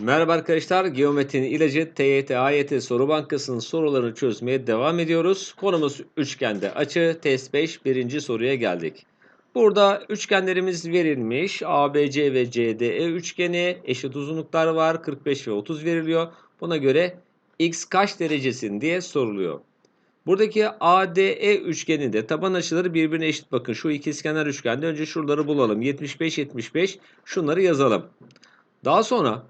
Merhaba arkadaşlar, Geometrinin ilacı TYT AYT soru bankasının sorularını çözmeye devam ediyoruz. Konumuz üçgende açı, test 5, birinci soruya geldik. Burada üçgenlerimiz verilmiş. ABC ve CDE üçgeni, eşit uzunluklar var, 45 ve 30 veriliyor. Buna göre x kaç derecesin diye soruluyor. Buradaki ADE üçgeninde taban açıları birbirine eşit. Bakın şu ikizkenar üçgende önce şuraları bulalım. 75 75 şunları yazalım. Daha sonra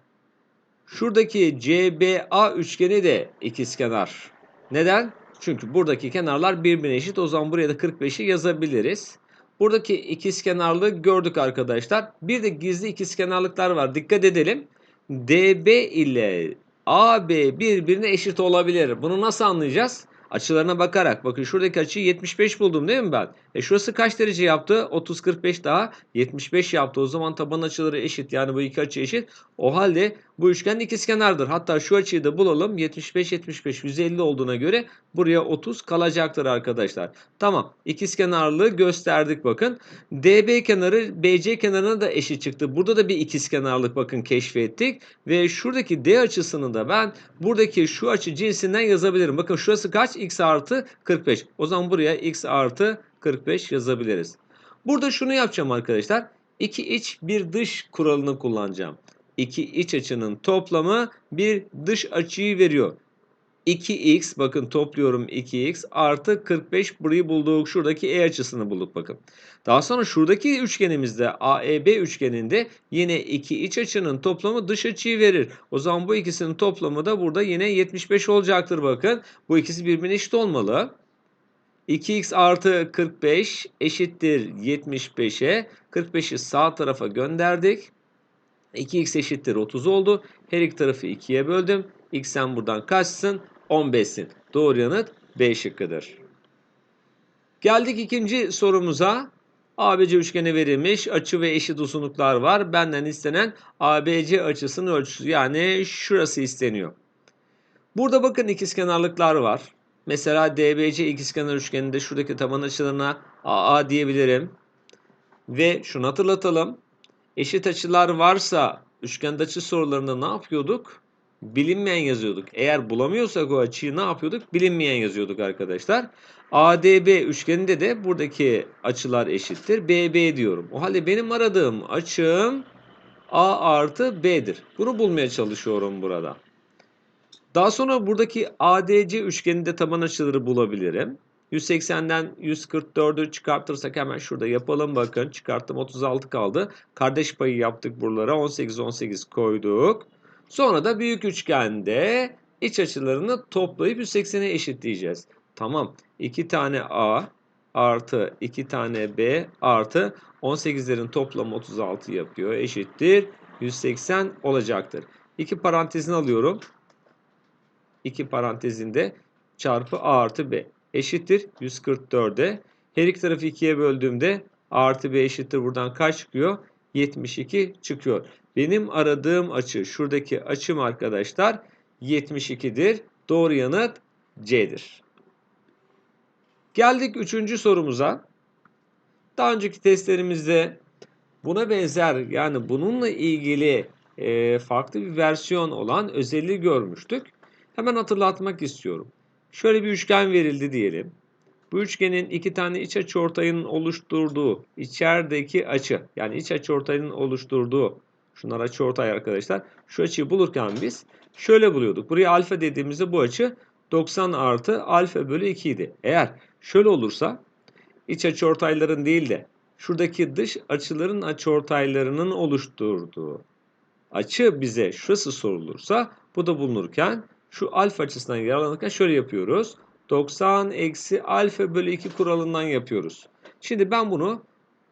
Şuradaki CBA üçgeni de ikizkenar. Neden? Çünkü buradaki kenarlar birbirine eşit. O zaman buraya da 45'i yazabiliriz. Buradaki ikizkenarlığı gördük arkadaşlar. Bir de gizli ikizkenarlıklar var. Dikkat edelim. DB ile AB birbirine eşit olabilir. Bunu nasıl anlayacağız? Açılarına bakarak. Bakın şuradaki açıyı 75 buldum değil mi ben? E şurası kaç derece yaptı? 30 45 daha 75 yaptı. O zaman taban açıları eşit. Yani bu iki açı eşit. O halde bu üçgen ikizkenardır. Hatta şu açıyı da bulalım. 75 75 150 olduğuna göre buraya 30 kalacaktır arkadaşlar. Tamam. İkizkenarlığı gösterdik bakın. DB kenarı BC kenarına da eşit çıktı. Burada da bir ikizkenarlık bakın keşfettik ve şuradaki D açısını da ben buradaki şu açı cinsinden yazabilirim. Bakın şurası kaç? X artı 45. O zaman buraya X artı 45 yazabiliriz. Burada şunu yapacağım arkadaşlar. İki iç bir dış kuralını kullanacağım. İki iç açının toplamı bir dış açıyı veriyor. 2x bakın topluyorum 2x artı 45 burayı bulduk. Şuradaki e açısını bulduk bakın. Daha sonra şuradaki üçgenimizde AEB üçgeninde yine iki iç açının toplamı dış açıyı verir. O zaman bu ikisinin toplamı da burada yine 75 olacaktır bakın. Bu ikisi birbirine eşit olmalı. 2x artı 45 eşittir 75'e. 45'i sağ tarafa gönderdik. 2x eşittir 30 oldu. Her iki tarafı 2'ye böldüm. x'en buradan kaçsın? 15'sin. Doğru yanıt B şıkkıdır. Geldik ikinci sorumuza. ABC üçgeni verilmiş. Açı ve eşit uzunluklar var. Benden istenen ABC açısının ölçüsü. Yani şurası isteniyor. Burada bakın ikizkenarlıklar var. Mesela DBC ikizkenar üçgeninde şuradaki taban açılarına AA diyebilirim. Ve şunu hatırlatalım. Eşit açılar varsa üçgen açı sorularında ne yapıyorduk? Bilinmeyen yazıyorduk. Eğer bulamıyorsak o açıyı ne yapıyorduk? Bilinmeyen yazıyorduk arkadaşlar. ADB üçgeninde de buradaki açılar eşittir. BB diyorum. O halde benim aradığım açım A artı B'dir. Bunu bulmaya çalışıyorum burada. Daha sonra buradaki ADC üçgeninde taban açıları bulabilirim. 180'den 144'ü çıkartırsak hemen şurada yapalım bakın. Çıkarttım 36 kaldı. Kardeş payı yaptık buralara. 18 18 koyduk. Sonra da büyük üçgende iç açılarını toplayıp 180'e eşitleyeceğiz. Tamam. 2 tane A artı 2 tane B artı 18'lerin toplamı 36 yapıyor. Eşittir. 180 olacaktır. İki parantezini alıyorum. 2 parantezinde çarpı A artı B eşittir 144'e. Her iki tarafı 2'ye böldüğümde artı B eşittir buradan kaç çıkıyor? 72 çıkıyor. Benim aradığım açı şuradaki açım arkadaşlar 72'dir. Doğru yanıt C'dir. Geldik üçüncü sorumuza. Daha önceki testlerimizde buna benzer yani bununla ilgili e, farklı bir versiyon olan özelliği görmüştük. Hemen hatırlatmak istiyorum. Şöyle bir üçgen verildi diyelim. Bu üçgenin iki tane iç açıortayının oluşturduğu içerideki açı yani iç açıortayının oluşturduğu şunlar açıortay arkadaşlar. Şu açıyı bulurken biz şöyle buluyorduk. Buraya alfa dediğimizde bu açı 90 artı alfa bölü 2 idi. Eğer şöyle olursa iç açıortayların değil de şuradaki dış açıların açıortaylarının oluşturduğu açı bize şurası sorulursa bu da bulunurken şu alfa açısından yararlanırken şöyle yapıyoruz. 90 eksi alfa bölü 2 kuralından yapıyoruz. Şimdi ben bunu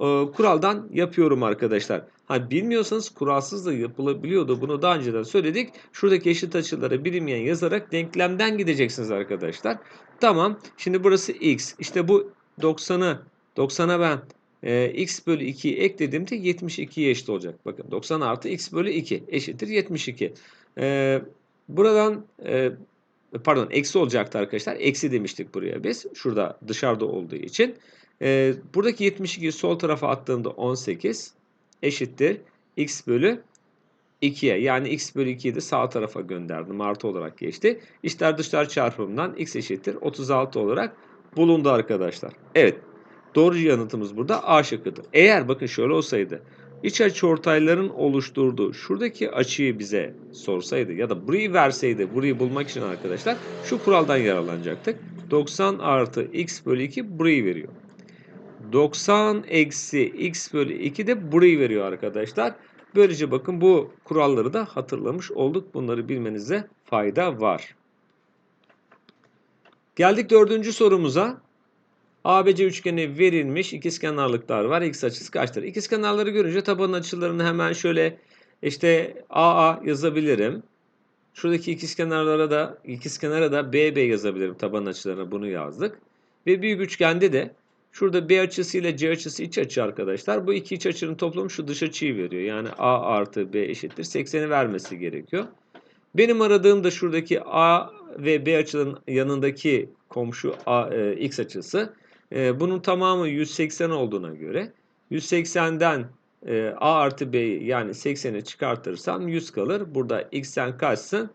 e, kuraldan yapıyorum arkadaşlar. Ha bilmiyorsanız kuralsız da yapılabiliyordu. Bunu daha önceden söyledik. Şuradaki eşit açıları bilinmeyen yazarak denklemden gideceksiniz arkadaşlar. Tamam. Şimdi burası x. İşte bu 90'ı 90'a ben e, x bölü 2'yi eklediğimde 72'ye eşit olacak. Bakın 90 artı x bölü 2 eşittir 72. E, buradan e, pardon eksi olacaktı arkadaşlar. Eksi demiştik buraya biz. Şurada dışarıda olduğu için. E, buradaki 72'yi sol tarafa attığımda 18 eşittir x bölü 2'ye yani x bölü 2'yi de sağ tarafa gönderdim. Artı olarak geçti. İçler dışlar çarpımından x eşittir 36 olarak bulundu arkadaşlar. Evet. Doğru yanıtımız burada A şıkkıdır. Eğer bakın şöyle olsaydı iç açıortayların oluşturduğu şuradaki açıyı bize sorsaydı ya da burayı verseydi burayı bulmak için arkadaşlar şu kuraldan yararlanacaktık. 90 artı x bölü 2 burayı veriyor. 90 eksi x bölü 2 de burayı veriyor arkadaşlar. Böylece bakın bu kuralları da hatırlamış olduk. Bunları bilmenize fayda var. Geldik dördüncü sorumuza. ABC üçgeni verilmiş. İkizkenarlıklar var. X açısı kaçtır? İkizkenarları görünce taban açılarını hemen şöyle işte AA yazabilirim. Şuradaki ikizkenarlara da ikizkenara da BB yazabilirim. Taban açılarına bunu yazdık. Ve büyük üçgende de şurada B açısı ile C açısı iç açı arkadaşlar. Bu iki iç açının toplamı şu dış açıyı veriyor. Yani A artı B eşittir. 80'i vermesi gerekiyor. Benim aradığım da şuradaki A ve B açıların yanındaki komşu A, e, X açısı. E, bunun tamamı 180 olduğuna göre 180'den e, A artı B'yi yani 80'i çıkartırsam 100 kalır. Burada X'ten kaçsın?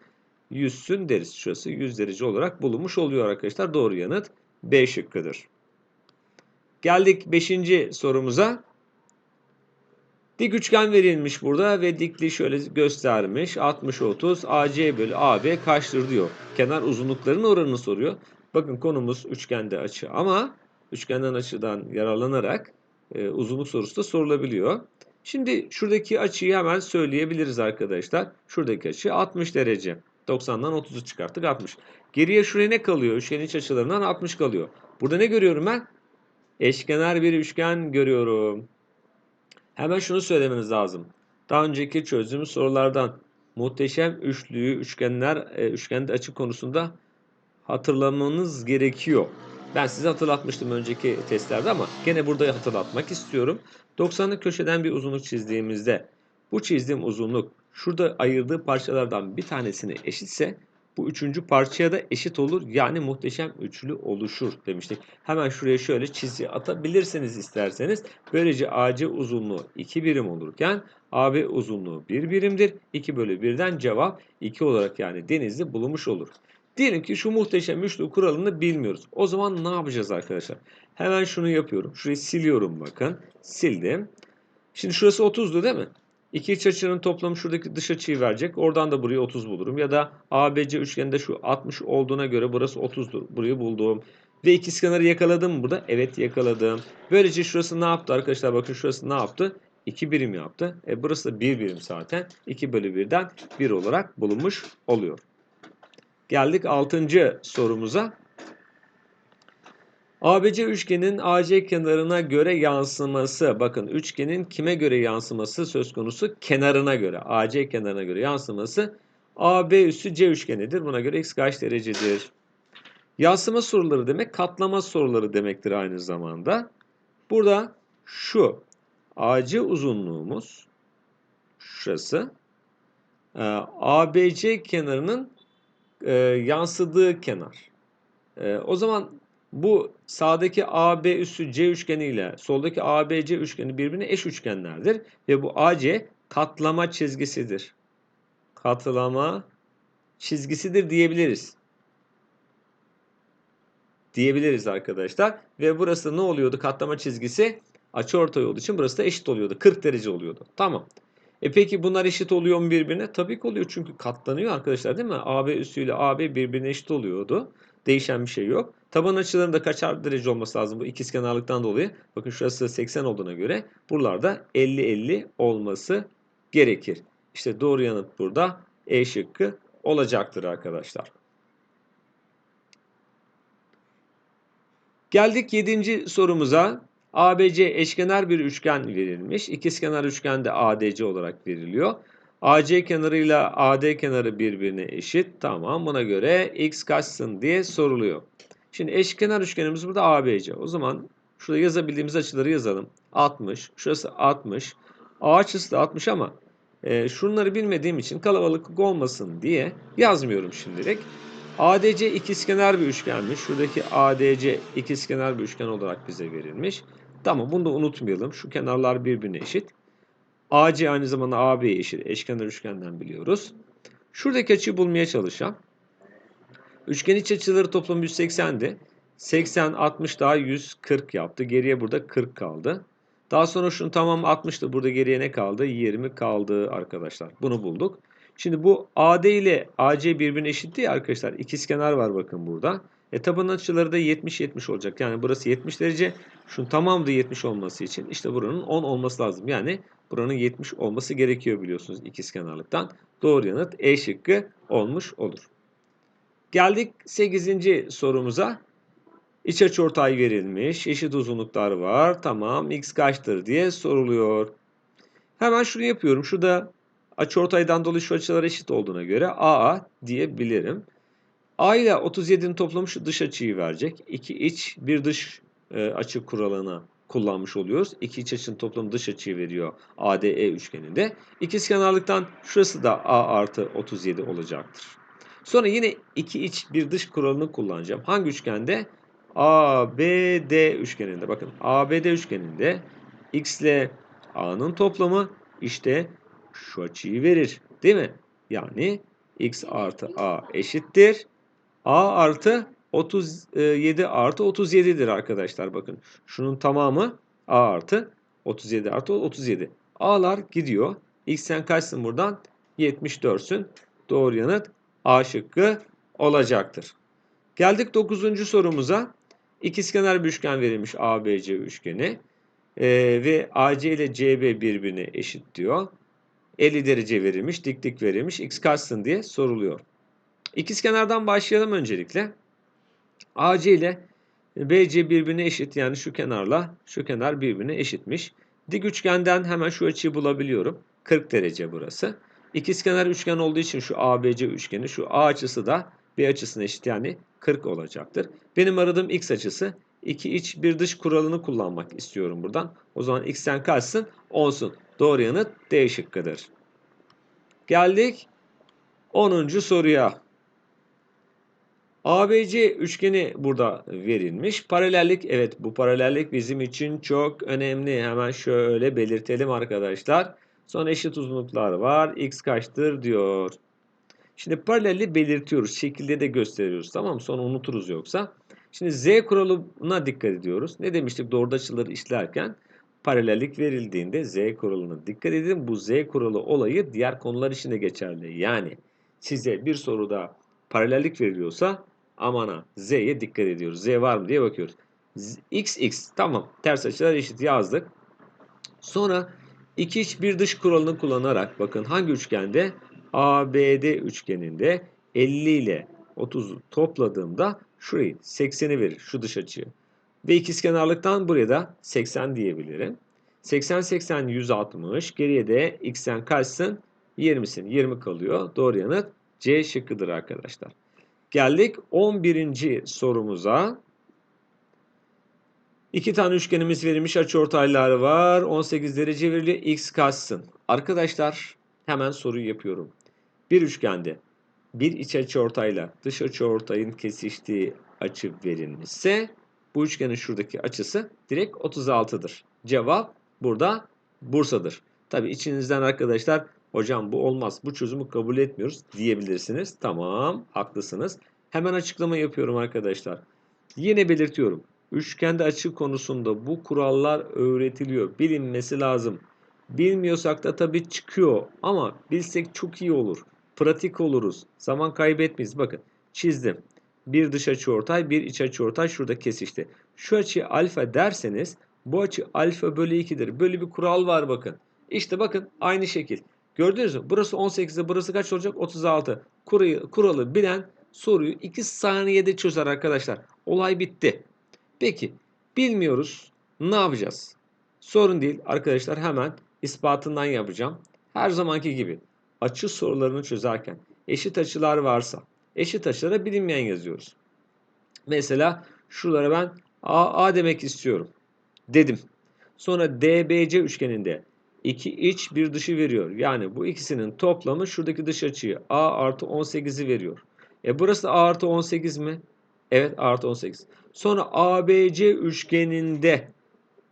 100'sün deriz. Şurası 100 derece olarak bulunmuş oluyor arkadaşlar. Doğru yanıt B şıkkıdır. Geldik 5. sorumuza. Dik üçgen verilmiş burada ve dikliği şöyle göstermiş. 60 30 AC bölü AB kaçtır diyor. Kenar uzunluklarının oranını soruyor. Bakın konumuz üçgende açı ama üçgenden açıdan yararlanarak e, uzunluk sorusu da sorulabiliyor. Şimdi şuradaki açıyı hemen söyleyebiliriz arkadaşlar. Şuradaki açı 60 derece. 90'dan 30'u çıkarttık 60. Geriye şuraya ne kalıyor? Üçgenin iç açılarından 60 kalıyor. Burada ne görüyorum ben? Eşkenar bir üçgen görüyorum. Hemen şunu söylemeniz lazım. Daha önceki çözdüğümüz sorulardan muhteşem üçlüyü, üçgenler, e, üçgende açı konusunda hatırlamanız gerekiyor. Ben size hatırlatmıştım önceki testlerde ama gene burada hatırlatmak istiyorum. 90'lık köşeden bir uzunluk çizdiğimizde bu çizdiğim uzunluk şurada ayırdığı parçalardan bir tanesine eşitse bu üçüncü parçaya da eşit olur. Yani muhteşem üçlü oluşur demiştik. Hemen şuraya şöyle çizgi atabilirsiniz isterseniz. Böylece AC uzunluğu 2 birim olurken AB uzunluğu 1 birimdir. 2 bölü 1'den cevap 2 olarak yani denizli bulunmuş olur. Diyelim ki şu muhteşem üçlü kuralını bilmiyoruz. O zaman ne yapacağız arkadaşlar? Hemen şunu yapıyorum. Şurayı siliyorum bakın. Sildim. Şimdi şurası 30'du değil mi? İki iç açının toplamı şuradaki dış açıyı verecek. Oradan da burayı 30 bulurum. Ya da ABC üçgeninde şu 60 olduğuna göre burası 30'dur. Burayı bulduğum. Ve ikizkenarı yakaladım mı burada? Evet yakaladım. Böylece şurası ne yaptı arkadaşlar? Bakın şurası ne yaptı? 2 birim yaptı. E burası da 1 birim zaten. 2 bölü 1'den 1 olarak bulunmuş oluyor. Geldik 6. sorumuza. ABC üçgenin AC kenarına göre yansıması. Bakın üçgenin kime göre yansıması söz konusu? Kenarına göre. AC kenarına göre yansıması AB üssü C üçgenidir. Buna göre x kaç derecedir? Yansıma soruları demek katlama soruları demektir aynı zamanda. Burada şu AC uzunluğumuz şurası ABC kenarının e, yansıdığı kenar. E, o zaman bu sağdaki AB üssü C üçgeni ile soldaki ABC üçgeni birbirine eş üçgenlerdir. Ve bu AC katlama çizgisidir. Katlama çizgisidir diyebiliriz. Diyebiliriz arkadaşlar. Ve burası ne oluyordu? Katlama çizgisi açıortay olduğu için burası da eşit oluyordu. 40 derece oluyordu. Tamam. E peki bunlar eşit oluyor mu birbirine? Tabii ki oluyor çünkü katlanıyor arkadaşlar değil mi? AB üssüyle AB birbirine eşit oluyordu. Değişen bir şey yok. Taban açılarında kaçar derece olması lazım bu ikizkenarlıktan dolayı. Bakın şurası 80 olduğuna göre buralarda 50-50 olması gerekir. İşte doğru yanıt burada E şıkkı olacaktır arkadaşlar. Geldik 7. sorumuza. ABC eşkenar bir üçgen verilmiş. İkizkenar üçgen de ADC olarak veriliyor. AC kenarıyla AD kenarı birbirine eşit. Tamam buna göre x kaçsın diye soruluyor. Şimdi eşkenar üçgenimiz burada ABC. O zaman şurada yazabildiğimiz açıları yazalım. 60. Şurası 60. A açısı da 60 ama e, şunları bilmediğim için kalabalık olmasın diye yazmıyorum şimdilik. ADC ikizkenar bir üçgenmiş. Şuradaki ADC ikizkenar bir üçgen olarak bize verilmiş. Tamam bunu da unutmayalım. Şu kenarlar birbirine eşit. AC aynı zamanda AB'ye eşit. Eşkenar üçgenden biliyoruz. Şuradaki açıyı bulmaya çalışacağım. Üçgen iç açıları toplam 180'di. 80, 60 daha 140 yaptı. Geriye burada 40 kaldı. Daha sonra şunun tamamı 60'tı. Burada geriye ne kaldı? 20 kaldı arkadaşlar. Bunu bulduk. Şimdi bu AD ile AC birbirine eşitti ya arkadaşlar. İkizkenar var bakın burada. E tabanın açıları da 70-70 olacak. Yani burası 70 derece. Şunun tamamı da 70 olması için işte buranın 10 olması lazım. Yani buranın 70 olması gerekiyor biliyorsunuz ikizkenarlıktan. Doğru yanıt E şıkkı olmuş olur. Geldik 8. sorumuza. İç açıortay verilmiş. Eşit uzunluklar var. Tamam. X kaçtır diye soruluyor. Hemen şunu yapıyorum. Şurada açıortaydan dolayı şu açılar eşit olduğuna göre AA diyebilirim. A ile 37'nin toplamı dış açıyı verecek. İki iç bir dış e, açı kuralını kullanmış oluyoruz. İki iç açının toplamı dış açıyı veriyor ADE üçgeninde. İkizkenarlıktan şurası da A artı 37 olacaktır. Sonra yine iki iç bir dış kuralını kullanacağım. Hangi üçgende? ABD üçgeninde. Bakın ABD üçgeninde X ile A'nın toplamı işte şu açıyı verir. Değil mi? Yani X artı A eşittir. A artı 37 artı 37'dir arkadaşlar. Bakın şunun tamamı A artı 37 artı 37. A'lar gidiyor. X sen kaçsın buradan? 74'sün. Doğru yanıt A şıkkı olacaktır. Geldik 9. sorumuza. İkizkenar bir üçgen verilmiş ABC üçgeni. Ee, ve AC ile CB birbirine eşit diyor. 50 derece verilmiş, diklik verilmiş. X kaçsın diye soruluyor. İkizkenardan başlayalım öncelikle. AC ile BC birbirine eşit. Yani şu kenarla şu kenar birbirine eşitmiş. Dik üçgenden hemen şu açıyı bulabiliyorum. 40 derece burası. İkizkenar üçgen olduğu için şu ABC üçgeni, şu A açısı da B açısına eşit yani 40 olacaktır. Benim aradığım X açısı. iki iç bir dış kuralını kullanmak istiyorum buradan. O zaman X'ten kaçsın? 10'sun. Doğru yanıt D şıkkıdır. Geldik 10. soruya. ABC üçgeni burada verilmiş. Paralellik evet bu paralellik bizim için çok önemli. Hemen şöyle belirtelim arkadaşlar. Son eşit uzunluklar var. X kaçtır diyor. Şimdi paralelliği belirtiyoruz. Şekilde de gösteriyoruz. Tamam mı? Sonra unuturuz yoksa. Şimdi Z kuralına dikkat ediyoruz. Ne demiştik doğru açıları işlerken? Paralellik verildiğinde Z kuralına dikkat edin. Bu Z kuralı olayı diğer konular için de geçerli. Yani size bir soruda paralellik veriliyorsa amana Z'ye dikkat ediyoruz. Z var mı diye bakıyoruz. X, X. Tamam. Ters açılar eşit yazdık. Sonra iki iç bir dış kuralını kullanarak bakın hangi üçgende? ABD üçgeninde 50 ile 30'u topladığımda şurayı 80'i verir. Şu dış açıyı. Ve ikizkenarlıktan buraya da 80 diyebilirim. 80 80 160. Geriye de x'ten kaçsın? 20'sin. 20 kalıyor. Doğru yanıt C şıkkıdır arkadaşlar. Geldik 11. sorumuza. İki tane üçgenimiz verilmiş. Açıortaylar var. 18 derece veriliyor. X kaçsın? Arkadaşlar hemen soruyu yapıyorum. Bir üçgende bir iç açıortayla dış açıortayın kesiştiği açı verilmişse bu üçgenin şuradaki açısı direkt 36'dır. Cevap burada Bursa'dır. Tabi içinizden arkadaşlar hocam bu olmaz bu çözümü kabul etmiyoruz diyebilirsiniz. Tamam haklısınız. Hemen açıklama yapıyorum arkadaşlar. Yine belirtiyorum. Üçgende açı konusunda bu kurallar öğretiliyor. Bilinmesi lazım. Bilmiyorsak da tabii çıkıyor ama bilsek çok iyi olur. Pratik oluruz. Zaman kaybetmeyiz. Bakın çizdim. Bir dış açıortay, bir iç açıortay şurada kesişti. Şu açı alfa derseniz bu açı alfa bölü 2'dir. Böyle bir kural var bakın. İşte bakın aynı şekil. Gördünüz mü? Burası 18'de burası kaç olacak? 36. Kuralı, kuralı bilen soruyu 2 saniyede çözer arkadaşlar. Olay bitti. Peki bilmiyoruz. Ne yapacağız? Sorun değil arkadaşlar hemen ispatından yapacağım. Her zamanki gibi açı sorularını çözerken eşit açılar varsa eşit açılara bilinmeyen yazıyoruz. Mesela şuralara ben A, A demek istiyorum. Dedim. Sonra DBC üçgeninde iki iç bir dışı veriyor. Yani bu ikisinin toplamı şuradaki dış açıyı A artı 18'i veriyor. E burası A artı 18 mi? Evet A artı 18. Sonra ABC üçgeninde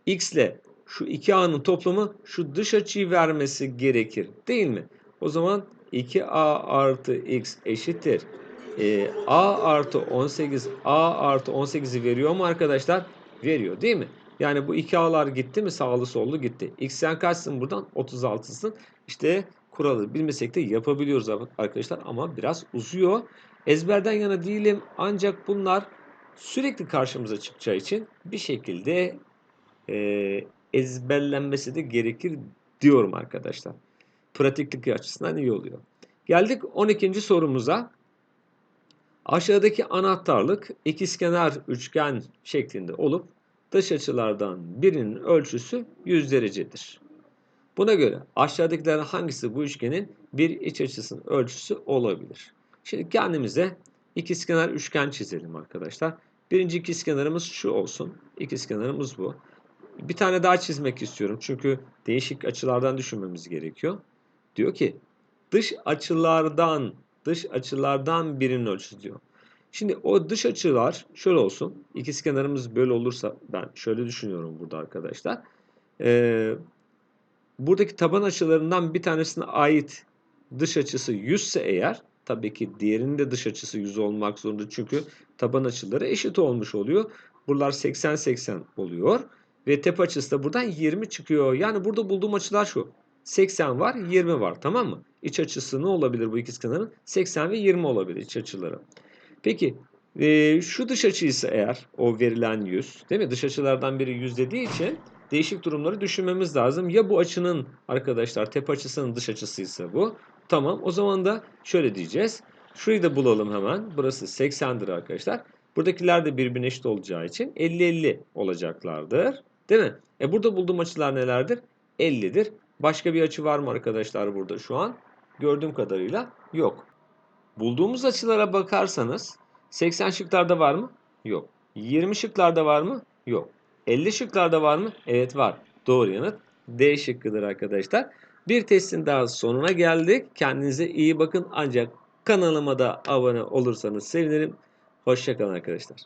X ile şu iki A'nın toplamı şu dış açıyı vermesi gerekir. Değil mi? O zaman 2A artı X eşittir. Ee, A artı 18 A artı 18'i veriyor mu arkadaşlar? Veriyor değil mi? Yani bu iki A'lar gitti mi? Sağlı sollu gitti. X sen kaçsın buradan? 36'sın. İşte kuralı bilmesek de yapabiliyoruz arkadaşlar ama biraz uzuyor. Ezberden yana değilim ancak bunlar sürekli karşımıza çıkacağı için bir şekilde e, ezberlenmesi de gerekir diyorum arkadaşlar. Pratiklik açısından iyi oluyor. Geldik 12. sorumuza. Aşağıdaki anahtarlık ikizkenar üçgen şeklinde olup dış açılardan birinin ölçüsü 100 derecedir. Buna göre aşağıdakilerden hangisi bu üçgenin bir iç açısının ölçüsü olabilir? Şimdi kendimize ikizkenar üçgen çizelim arkadaşlar. Birinci ikizkenarımız şu olsun. İkizkenarımız bu. Bir tane daha çizmek istiyorum. Çünkü değişik açılardan düşünmemiz gerekiyor. Diyor ki dış açılardan dış açılardan birinin ölçüsü diyor. Şimdi o dış açılar şöyle olsun. İkizkenarımız böyle olursa ben şöyle düşünüyorum burada arkadaşlar. Ee, buradaki taban açılarından bir tanesine ait dış açısı 100 ise eğer tabii ki diğerinin de dış açısı 100 olmak zorunda çünkü taban açıları eşit olmuş oluyor. Buralar 80-80 oluyor ve tepe açısı da buradan 20 çıkıyor. Yani burada bulduğum açılar şu. 80 var 20 var tamam mı? İç açısı ne olabilir bu ikizkenarın? 80 ve 20 olabilir iç açıları. Peki e, şu dış açı ise eğer o verilen 100 değil mi? Dış açılardan biri 100 dediği için değişik durumları düşünmemiz lazım. Ya bu açının arkadaşlar tepe açısının dış açısıysa bu. Tamam o zaman da şöyle diyeceğiz. Şurayı da bulalım hemen. Burası 80'dir arkadaşlar. Buradakiler de birbirine eşit olacağı için 50-50 olacaklardır. Değil mi? E burada bulduğum açılar nelerdir? 50'dir. Başka bir açı var mı arkadaşlar burada şu an? Gördüğüm kadarıyla yok. Bulduğumuz açılara bakarsanız 80 şıklarda var mı? Yok. 20 şıklarda var mı? Yok. 50 şıklarda var mı? Evet var. Doğru yanıt D şıkkıdır arkadaşlar. Bir testin daha sonuna geldik. Kendinize iyi bakın ancak kanalıma da abone olursanız sevinirim. Hoşçakalın arkadaşlar.